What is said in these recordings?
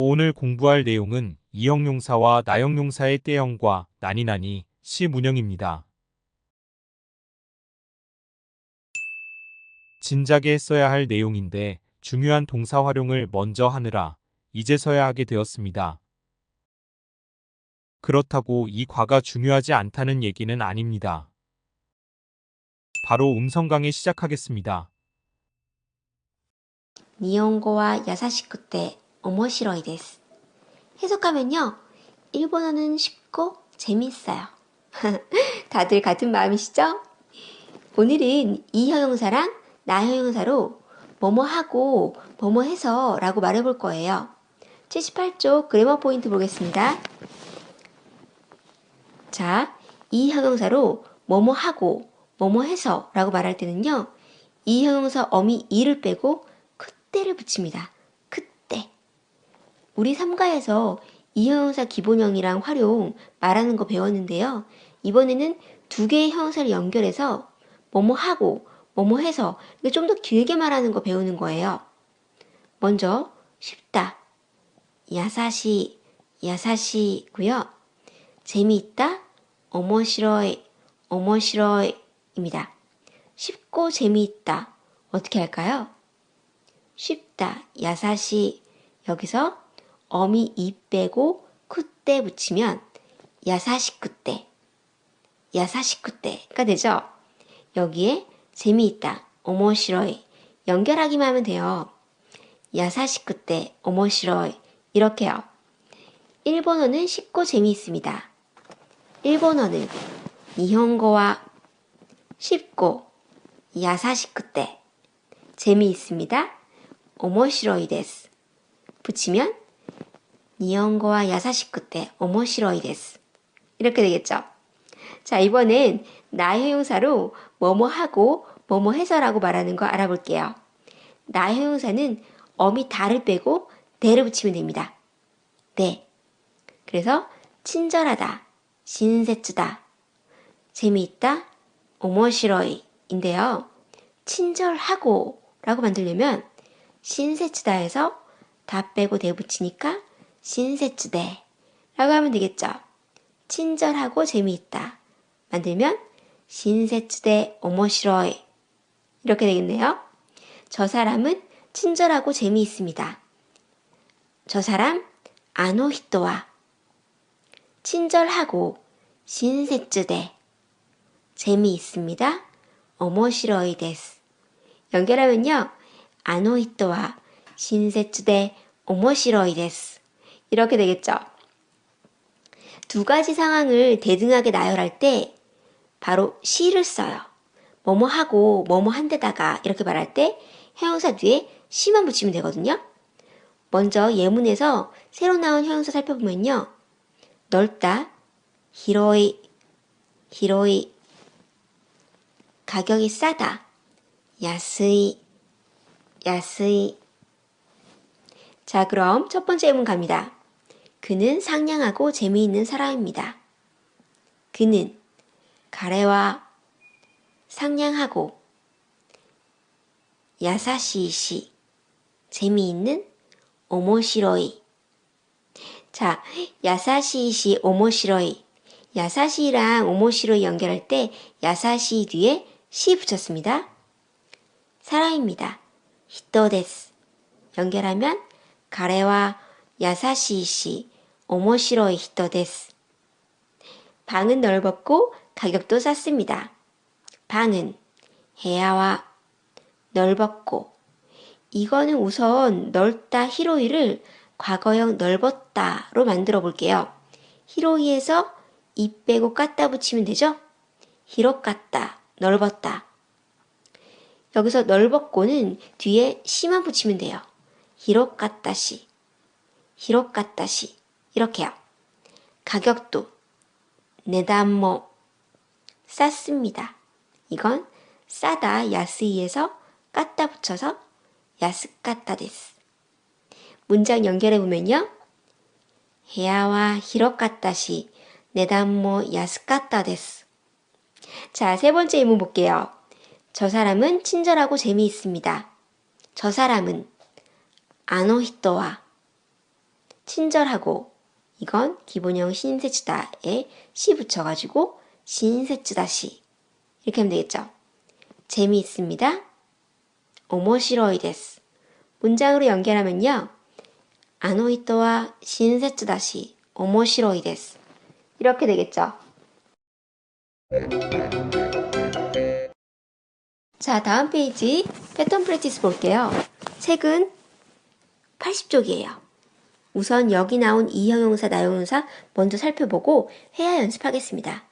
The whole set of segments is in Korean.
오늘 공부할 내용은 이형용사와 나형용사의 때형과 나니나니 시 문형입니다. 진작에 써야 할 내용인데 중요한 동사 활용을 먼저 하느라 이제서야 하게 되었습니다. 그렇다고 이 과가 중요하지 않다는 얘기는 아닙니다. 바로 음성 강의 시작하겠습니다. 日本語は優しくて 面白いです。 해석하면요. 일본어는 쉽고 재밌어요. 다들 같은 마음이시죠? 오늘은 이 형용사랑 나 형용사로 뭐뭐 하고 뭐뭐 해서 라고 말해볼 거예요. 78쪽 그래머 포인트 보겠습니다. 자, 이 형용사로 뭐뭐 하고 뭐뭐 해서 라고 말할 때는요. 이 형용사 어미 이를 빼고 그때를 붙입니다. 우리 3가에서 이 형용사 기본형이랑 활용 말하는 거 배웠는데요. 이번에는 두 개의 형용사를 연결해서 뭐뭐 하고 뭐뭐 해서 좀더 길게 말하는 거 배우는 거예요. 먼저 쉽다. 야사시, 야사시고요. 재미있다. 오모시로이, 오모시로이입니다. 쉽고 재미있다. 어떻게 할까요? 쉽다, 야사시. 여기서 어미 이 빼고 쿠때 붙이면 야사시 쿠때, 야사시 쿠때가 되죠. 여기에 재미있다, 오모시로이 연결하기만 하면 돼요. 야사시 쿠때, 오모시로이 이렇게요. 일본어는 쉽고 재미있습니다. 일본어는 니혼고와 쉽고 야사시쿠때 재미있습니다. 오모시로이 데스 붙이면 니혼고와 야사시쿠 때 오모시로이 데스 이렇게 되겠죠. 자 이번엔 나형용사로 뭐뭐 하고 뭐뭐 해서라고 말하는 거 알아볼게요. 나형용사는 어미 다를 빼고 대를 붙이면 됩니다. 네. 그래서 친절하다, 신세츠다, 재미있다, 오모시로이인데요. 친절하고 라고 만들려면 신세츠다에서 다 빼고 대 붙이니까 신세츠대 라고 하면 되겠죠. 친절하고 재미있다 만들면 신세츠대 오모시로이 이렇게 되겠네요. 저 사람은 친절하고 재미있습니다. 저 사람 아노히토와 친절하고 신세츠대 재미있습니다. 오모시로이 데스 연결하면요. 아노히토와 신세츠대 오모시로이 데스 이렇게 되겠죠. 두 가지 상황을 대등하게 나열할 때 바로 시를 써요. 뭐뭐 하고 뭐뭐 한 데다가 이렇게 말할 때 형용사 뒤에 시만 붙이면 되거든요. 먼저 예문에서 새로 나온 형용사 살펴보면요. 넓다, 히로이, 히로이, 가격이 싸다, 야스이, 야스이. 자, 그럼 첫 번째 예문 갑니다. 그는 상냥하고 재미있는 사람입니다. 그는 가래와 상냥하고 야사시시 재미있는 오모시로이 자, 야사시시 오모시로이 야사시랑 오모시로이 연결할 때 야사시 뒤에 시 붙였습니다. 사람입니다. 히토데스 연결하면 가래와 야사시 시 오모시로이 히토 데스 방은 넓었고 가격도 쌌습니다. 방은 해야와 넓었고 이거는 우선 넓다 히로이를 과거형 넓었다로 만들어 볼게요. 히로이에서 이 빼고 깠다 붙이면 되죠? 히로 깠다, 넓었다. 여기서 넓었고는 뒤에 시만 붙이면 돼요. 히로 깠다시, 히로 깠다시 이렇게요. 가격도 네담모 쌌습니다. 이건 싸다 야스이에서 깠다 붙여서 야스까따 데스. 문장 연결해 보면요. 헤아와 히로까따시 네담모 야스까따 데스. 자, 세 번째 예문 볼게요. 저 사람은 친절하고 재미있습니다. 저 사람은 아노히토와 친절하고 이건 기본형 신세츠다에 시 붙여가지고 신세츠다시 이렇게 하면 되겠죠. 재미있습니다. 오모시로이 데스. 문장으로 연결하면요. 아노이토와 신세츠다시 오모시로이 데스. 이렇게 되겠죠. 자, 다음 페이지 패턴 프랙티스 볼게요. 책은 80쪽이에요. 우선 여기 나온 이 형용사, 나 형용사 먼저 살펴보고 회화 연습하겠습니다.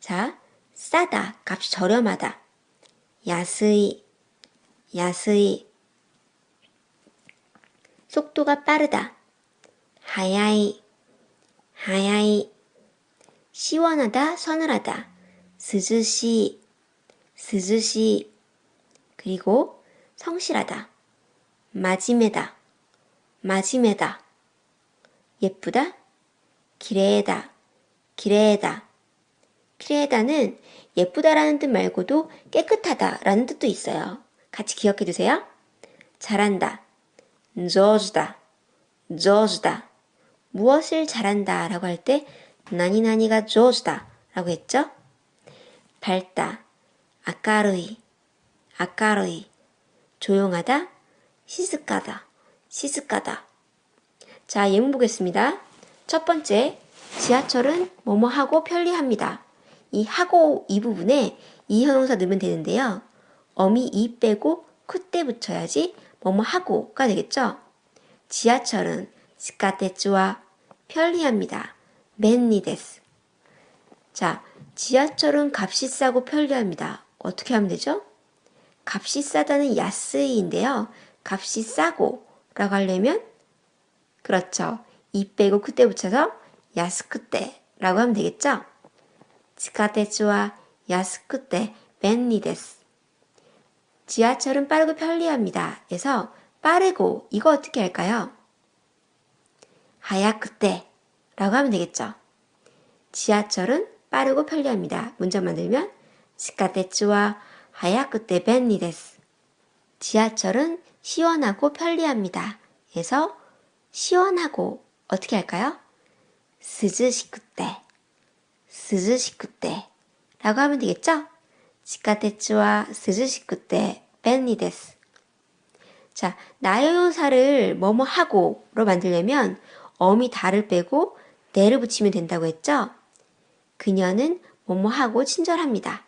자, 싸다, 값이 저렴하다. 야스이, 야스이. 속도가 빠르다. 하야이, 하야이. 시원하다, 서늘하다. 스즈시, 스즈시. 그리고 성실하다. 마지메다, 마지메다. 예쁘다, 기레다, 기레다. 기레다는 예쁘다라는 뜻 말고도 깨끗하다라는 뜻도 있어요. 같이 기억해 두세요. 잘한다, 조주다, 조주다. 무엇을 잘한다 라고 할 때 나니나니가 조주다 라고 했죠? 밝다, 아까루이, 아까루이. 조용하다, 시스까다, 시스까다. 자, 예문 보겠습니다. 첫 번째, 지하철은 뭐뭐 하고 편리합니다. 이 하고 이 부분에 이 형용사 넣으면 되는데요. 어미 이 빼고 쿠때 붙여야지 뭐뭐 하고가 되겠죠. 지하철은 스카테츠와 편리합니다. 맨니데스. 자, 지하철은 값이 싸고 편리합니다. 어떻게 하면 되죠? 값이 싸다는 야스이인데요. 값이 싸고 라고 하려면 그렇죠. 이 빼고 그때 붙여서 야스크때 라고 하면 되겠죠. 지카테츠와 야스크때 벤니데스. 지하철은 빠르고 편리합니다. 그래서 빠르고 이거 어떻게 할까요? 하야크때 라고 하면 되겠죠. 지하철은 빠르고 편리합니다. 문장 만들면 지카테츠와 하야크때 벤니데스. 지하철은 시원하고 편리합니다. 그래서 시원하고 어떻게 할까요? 스즈시쿠때, 스즈시쿠때 라고 하면 되겠죠? 지카테츠와 스즈시쿠때 벤니데스. 자, 나요용사를 뭐뭐 하고로 만들려면 어미 다를 빼고 내를 붙이면 된다고 했죠? 그녀는 뭐뭐 하고 친절합니다.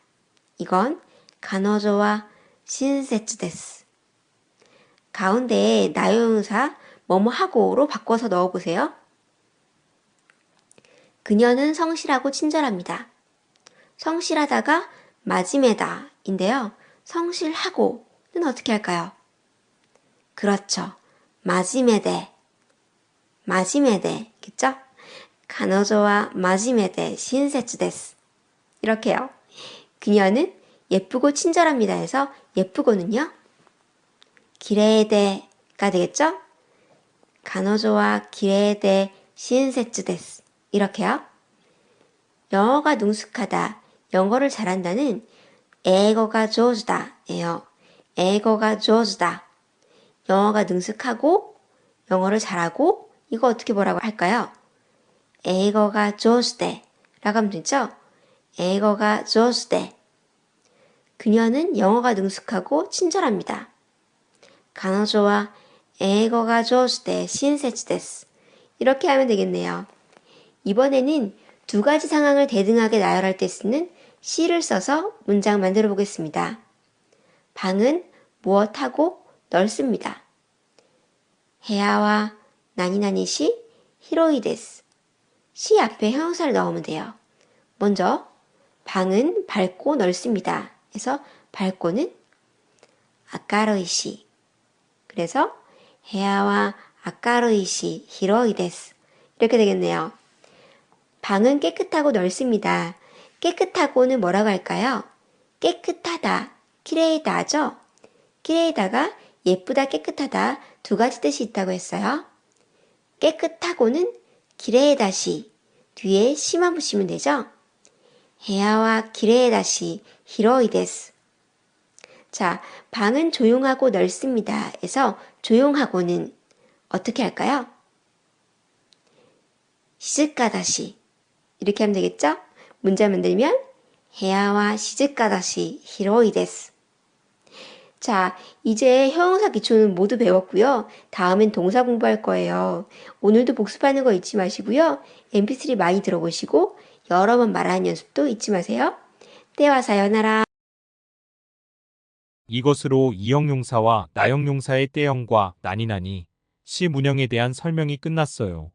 이건 간어조와 신세츠 데스. 가운데에 나요용사 뭐뭐 하고로 바꿔서 넣어보세요. 그녀는 성실하고 친절합니다. 성실하다가 마지메다인데요. 성실하고는 어떻게 할까요? 그렇죠. 마지메데. 마지메데. 겠죠? 간어조와 마지메데 신세츠 데스. 이렇게요. 그녀는 예쁘고 친절합니다 해서 예쁘고는요. 기레에데가 되겠죠? 간호조와 기레에데 시은세츠 데스. 이렇게요. 영어가 능숙하다, 영어를 잘한다는 에거가 조즈다 예요. 에거가 조즈다. 영어가 능숙하고 영어를 잘하고 이거 어떻게 뭐라고 할까요? 에거가 조즈데 라고 하면 되죠? 에거가 조즈데 그녀는 영어가 능숙하고 친절합니다. 간호조와 에거가 조스데 신세츠 데스. 이렇게 하면 되겠네요. 이번에는 두 가지 상황을 대등하게 나열할 때 쓰는 시를 써서 문장 만들어 보겠습니다. 방은 무엇하고 넓습니다. 해야와 나니나니시 히로이 데스. 시 앞에 형용사를 넣으면 돼요. 먼저 방은 밝고 넓습니다. 해서 밝고는 아까로이시. 그래서 해야와 아까로이시 히로이 데스. 이렇게 되겠네요. 방은 깨끗하고 넓습니다. 깨끗하고는 뭐라고 할까요? 깨끗하다, 키레이다죠? 키레이다가 예쁘다, 깨끗하다 두 가지 뜻이 있다고 했어요. 깨끗하고는 기레이다시 뒤에 시만 붙이면 되죠? 해야와 기레이다시 히로이 데스. 자, 방은 조용하고 넓습니다. 에서 조용하고는 어떻게 할까요? 시즈카다시 이렇게 하면 되겠죠? 문제 만들면 해야와 시즈카다시 히로이 데스. 자, 이제 형용사 기초는 모두 배웠고요. 다음엔 동사 공부할 거예요. 오늘도 복습하는 거 잊지 마시고요. mp3 많이 들어보시고 여러 번 말하는 연습도 잊지 마세요. 때와 사연하라. 이것으로 이형용사와 나형용사의 때형과 난이나니 시 문형에 대한 설명이 끝났어요.